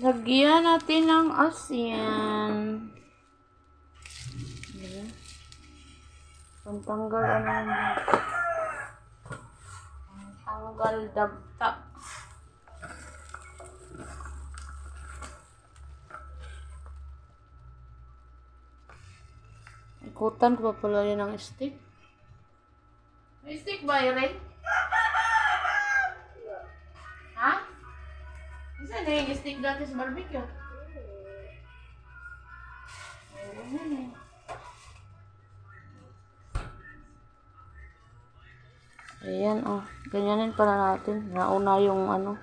Lagyan natin ng asin. Pantanggal ano yun? Pantanggal dagta. Ikutan ko pa pala yun ng stick. May stick ba yun Isa na yung stick dati sa barbecue. Meron yun eh. Ayan, oh. Ganyanin pala natin. Nauna yung ano.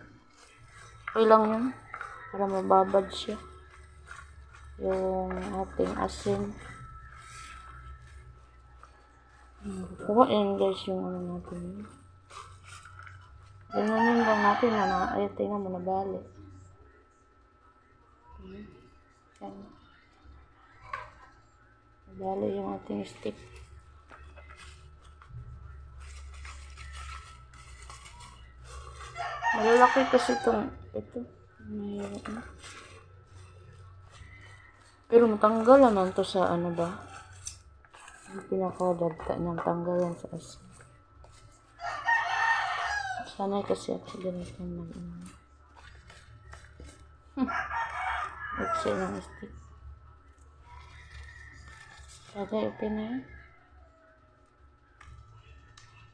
Okay lang yun. Para mababad siya. Yung ating asin. Yan guys yung ano natin. Ganyanin lang natin na na. Ay, tingnan mo, nabali. Hmm. Yan. Nabali yung ating stick. Malalaki kasi itong, ito. Mahirap na. Pero matanggal naman to sa ano ba? Yung pinakadagta niyang tanggalan sa asin. Sanay kasi ako sa ganito mag ano. Hmm. Extra ng stick. Bagay, okay na yan.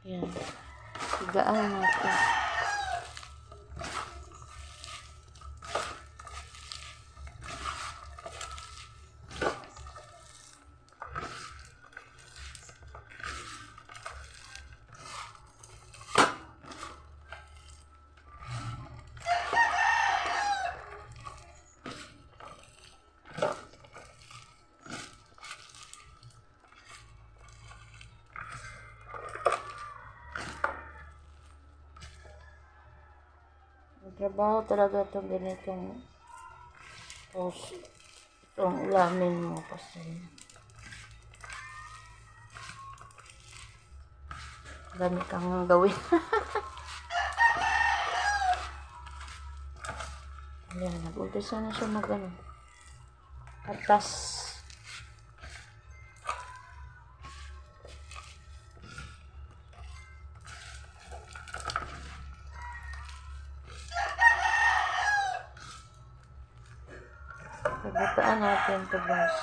Yan. Tigaan natin. Trabaho talaga itong ganitong post. Itong ulamin mo kasi. Dami kang gawin. Ayan, nag-umpisa na siya mag ano. Atas. Pagbataan natin ito guys.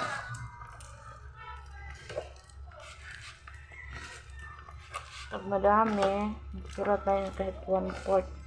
Pag madami, sura tayo kahit one fourth.